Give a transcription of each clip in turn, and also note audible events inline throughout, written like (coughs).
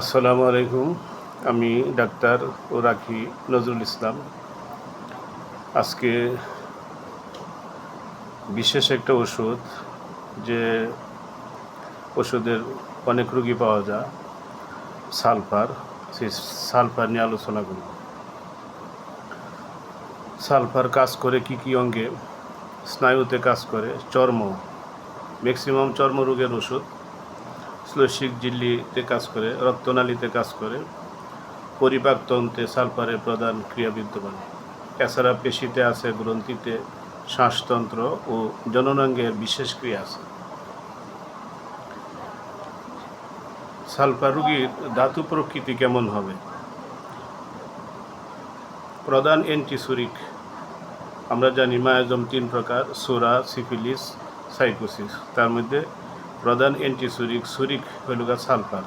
আসসালামু আলাইকুম। আমি ডাক্তার ও রাখি নজরুল ইসলাম। আজকে বিশেষ একটা ওষুধ যে ওষুধের অনেক রুগী পাওয়া যায়, সালফার। সেই সালফার নিয়ে আলোচনা করব। সালফার কাজ করে কি কি অঙ্গে? স্নায়ুতে কাজ করে চর্ম। ম্যাক্সিমাম চর্মরোগের ওষুধ শ্লেষিক ঝিল্লিতে কাজ করে, রক্তনালীতে কাজ করে, পরিপাক পরিপাকতন্ত্রে সালফারের প্রধান ক্রিয়া বিদ্যমান এছাড়া পেশিতে আছে গ্রন্থিতে শ্বাসতন্ত্র ও জননাঙ্গের বিশেষ ক্রিয়া আছে। সালফার রুগীর ধাতু প্রকৃতি কেমন হবে? প্রধান অ্যান্টিসুরিক। আমরা জানি মায়াজম তিন প্রকার, সোরা, সিফিলিস, সাইকোসিস। তার মধ্যে প্রধান অ্যান্টিসুরিক সুরিক হইল গা সালফার।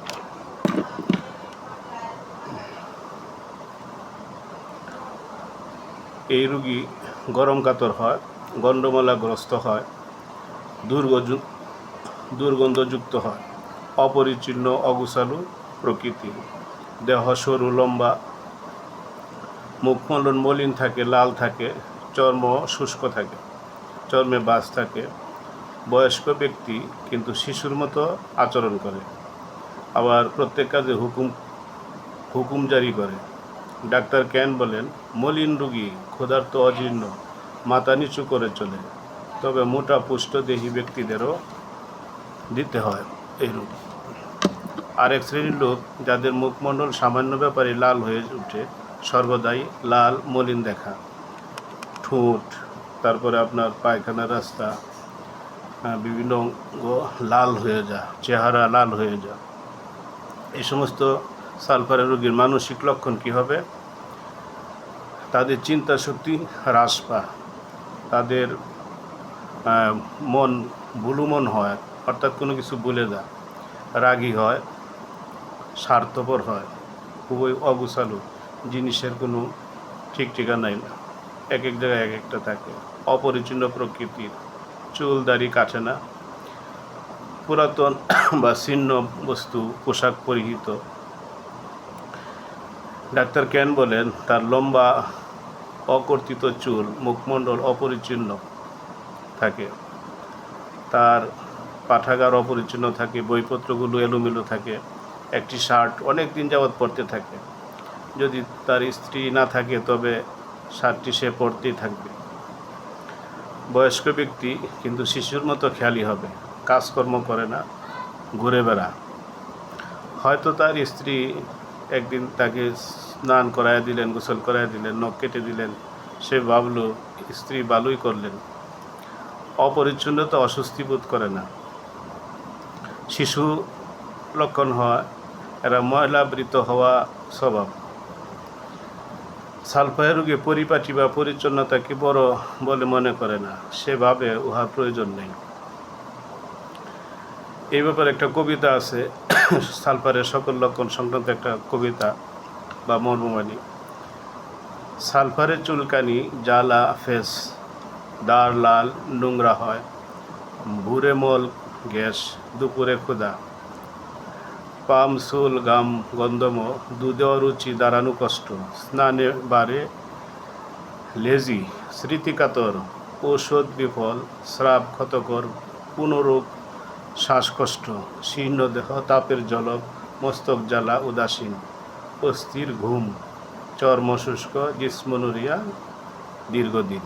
এই রোগী গরম কাতর হয় গণ্ডমালাগ্রস্ত হয় দুর্গন্ধযুক্ত হয়, অপরিচ্ছিন্ন অগুসালু প্রকৃতি। দেহ সরু, লম্বা, মুখমণ্ডল মলিন থাকে, লাল থাকে, চর্ম শুষ্ক থাকে, চর্মে বাস থাকে বয়স্ক ব্যক্তি কিন্তু শিশুর মতো আচরণ করে। আবার প্রত্যেক কাজে হুকুম হুকুম জারি করে। ডাক্তার ক্যান বলেন, মলিন রুগী ক্ষুধার্ত অজীর্ণ, মাথা নিচু করে চলে। তবে মোটা পুষ্টদেহী ব্যক্তিদেরও দিতে হয় এই রোগ। আরেক শ্রেণির লোক যাদের মুখমণ্ডল সামান্য ব্যাপারে লাল হয়ে উঠে, সর্বদাই লাল, মলিন দেখা। ঠোঁট, তারপরে আপনার পায়খানার রাস্তা বিভিন্ন অঙ্গ লাল হয়ে যা, চেহারা লাল হয়ে যা। এই সমস্ত সালফারের রোগীর মানসিক লক্ষণ কী হবে? তাদের চিন্তা শক্তি হ্রাস পায়। তাদের মন ভুলুমন হয়, অর্থাৎ কোনো কিছু বলে দেয় রাগী হয়, স্বার্থপর হয়, খুবই অগুছালু, জিনিসের কোনো ঠিক ঠিকানাই না। এক এক জায়গায় এক একটা থাকে। অপরিচ্ছন্ন প্রকৃতির চুল দাড়ি কাটে না পুরাতন (coughs) বা ছিন্ন বস্তু, পোশাক পরিহিত। ডাক্তার কেন বলেন, তার লম্বা অকর্তিত চুল, মুখমণ্ডল অপরিচ্ছিন্ন থাকে। তার পাঠাগার অপরিচ্ছন্ন থাকে, বইপত্রগুলো এলোমেলো থাকে, একটি শার্ট অনেক দিন যাবৎ পরতে থাকে। যদি তার স্ত্রী না থাকে, তবে শার্টটি সে পরতেই থাকবে। বয়স্ক ব্যক্তি কিন্তু শিশুর মতো খেয়ালি হবে, কাজকর্ম করে না, ঘুরে বেড়া। হয়তো তার স্ত্রী একদিন তাকে স্নান করায় দিলেন, গোসল করায় দিলেন, নখ কেটে দিলেন, সে ভাবলো, স্ত্রী বালুই করলেন। অপরিচ্ছন্নতা অস্বস্তি বোধ করে না। শিশু লক্ষণ হয় এরা ময়লাবৃত হওয়া স্বভাব। সালফায় রোগে পরিপাটি বা পরিচ্ছন্নতাকে বড় বলে মনে করে না। সেভাবে উহার প্রয়োজন নেই। এই ব্যাপারে একটা কবিতা আছে। সালফারের সকল লক্ষণ সংক্রান্ত একটা কবিতা বা মর্মবাণী। সালফারের চুলকানি, জ্বালা, ফেস, দাঁড় লাল, নোংরা হয় ভুরে মল, গ্যাস, দুপুরে ক্ষুধা। পাম সুল গাম, গন্ধম দুধে অরুচি দাঁড়ানো কষ্ট স্নানে বারে লেজি, স্মৃতিকাতর, ঔষধ বিফল, স্রাব ক্ষতকর, পুনরোগ, শ্বাসকষ্ট, শীর্ণ দেহ, তাপের জলক মস্তক জ্বালা, উদাসীন, অস্থির ঘুম চর্ম শুষ্ক ডিসমনোরিয়া দীর্ঘদিন।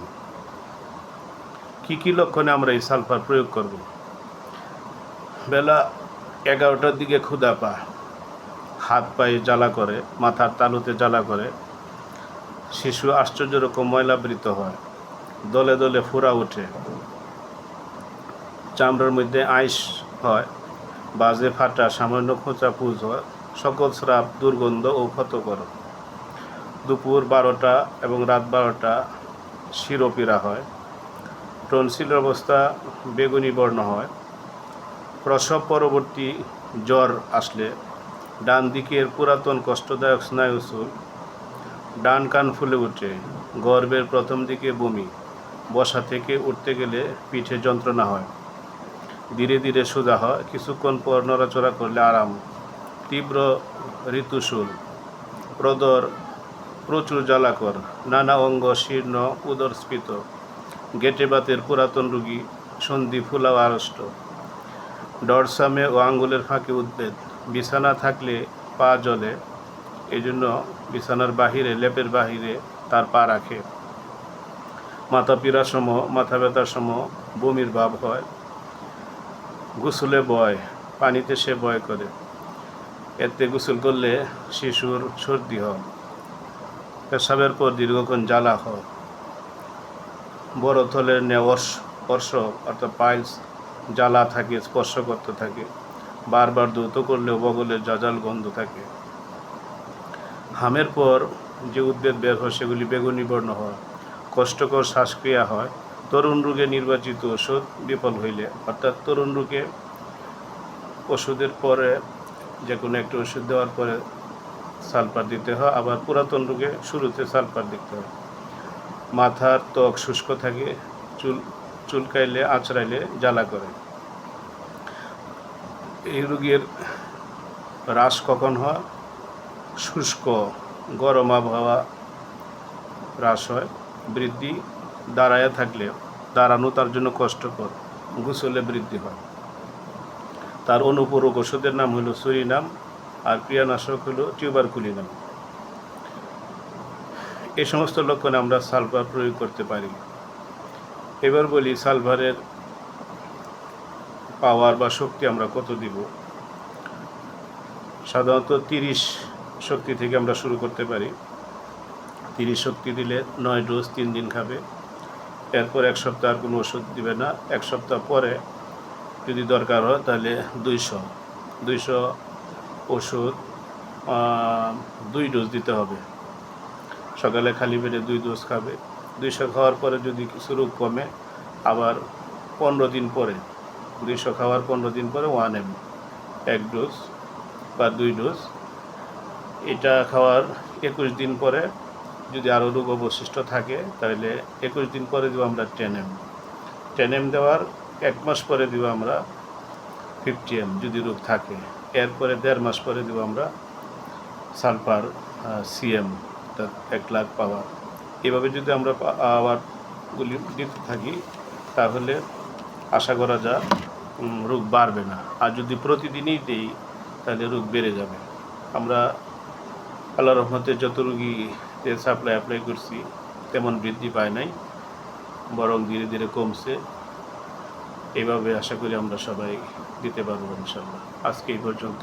কী কী লক্ষণে আমরা এই সালফার প্রয়োগ করব? বেলা এগারোটার দিকে ক্ষুদা পা হাত পায়ে জ্বালা করে, মাথার তালুতে জ্বালা করে। শিশু আশ্চর্য রকম ময়লাবৃত হয়। দলে দলে ফুরা ওঠে। চামড়ার মধ্যে আইস হয়। বাজে ফাটা, সামান্য খোঁচা পুজ হয়। সকল স্রাব, দুর্গন্ধ ও ক্ষতকর। দুপুর বারোটা এবং রাত বারোটা শিরোপীড়া হয়। টনসিলের অবস্থা বেগুনি বর্ণ হয়। প্রসব পরবর্তী জ্বর আসলে ডান দিকের পুরাতন কষ্টদায়ক স্নায়ুচুল ডান কান ফুলে ওঠে, গর্ভের প্রথম দিকে বমি, বসা থেকে উঠতে গেলে পিঠে যন্ত্রণা হয়। ধীরে ধীরে সোজা হয়, কিছুক্ষণ পর নড়াচড়া করলে আরাম, তীব্র ঋতুসুল প্রদর, প্রচুর জ্বালাকর, নানা অঙ্গ শীর্ণ, উদরস্ফীত গেটে বাতের পুরাতন রুগী, সন্ধি ফুলাও আড়ষ্ট। ডরসামে ও আঙ্গুলের ফাঁকে উদ্বেদ। বিছানা থাকলে পা এই জন্য বিছানার বাহিরে, লেপের বাহিরে তার পা রাখে। মাথা পীড়া সম মাথা ব্যথার সম বমির ভাব হয়। গোসলে বয়, পানিতে সে বয় করে। এতে গোসল করলে শিশুর সর্দি হয়। পেশাবের পর দীর্ঘক্ষণ জ্বালা হয়। বড় থলের নেওয়ার্স স্পর্শ অর্থাৎ পাইলস জ্বালা থাকে স্পর্শ করতে থাকে, বারবার দ্রুত করলেও বগলের জাজাল গন্ধ থাকে। হামের পর যে উদ্বেগ বের হয়, সেগুলি বেগুনি বর্ণ হয়, কষ্টকর শ্বাসক্রিয়া হয়। তরুণ রোগে নির্বাচিত ওষুধ বিফল হইলে, অর্থাৎ তরুণ রোগে ওষুধের পরে যে কোনো একটা ওষুধ দেওয়ার পরে সালফার দিতে হয়, আবার পুরাতন রোগে শুরুতে সালফার দিতে হয়। মাথার ত্বক শুষ্ক থাকে, চুল চুলকাইলে, আঁচড়াইলে জ্বালা করে। এই রোগের হ্রাস কখন হয়? শুষ্ক, গরম আবহাওয়া হ্রাস হয়, বৃদ্ধি দাঁড়ায় থাকলে, দাঁড়ানো তার জন্য কষ্টকর, গোসলে বৃদ্ধি হয়। তার অনুপূরক ওষুধের নাম হলো সুরিনাম, আর প্রিয়ানাশক হলো টিউবারকুলিনাম। এই সমস্ত লক্ষণে আমরা সালফার প্রয়োগ করতে পারি। এবার বলি, সালভারের পাওয়ার বা শক্তি আমরা কত দিব? সাধারণত তিরিশ শক্তি থেকে আমরা শুরু করতে পারি। তিরিশ শক্তি দিলে নয় ডোজ তিন দিন খাবে। এরপর এক সপ্তাহ আর কোনো ওষুধ দিবে না। এক সপ্তাহ পরে যদি দরকার হয় তাহলে দুইশো। দুইশো ওষুধ দুই ডোজ দিতে হবে। সকালে খালি পেটে দুই ডোজ খাবে। দুইশো খাওয়ার পরে যদি কিছু রোগ কমে, আবার পনেরো দিন পরে, দুইশো খাওয়ার পনেরো দিন পরে ওয়ান এম এক ডোজ বা দুই ডোজ এটা খাওয়ার একুশ দিন পরে যদি আরও রোগ অবশিষ্ট থাকে, তাহলে একুশ দিন পরে দিব আমরা টেন এম টেন এম দেওয়ার এক মাস পরে দিব আমরা ফিফটি এম যদি রোগ থাকে। এরপরে দেড় মাস পরে দিব আমরা সালফার সিএম অর্থাৎ এক লাখ পাওয়ার এভাবে যদি আমরা পাওয়ারগুলি দিতে থাকি তাহলে আশা করা উম, রোগ বাড়বে না। আর যদি প্রতিদিনই দিই তাহলে রোগ বেড়ে যাবে। আমরা আল্লাহ রহমতে যত রুগীতে সাপ্লাই অ্যাপ্লাই করছি তেমন বৃদ্ধি পায় নাই বরং ধীরে ধীরে কমছে। এইভাবে আশা করি আমরা সবাই দিতে পারব ইনশাল্লাহ আজকে এই পর্যন্ত।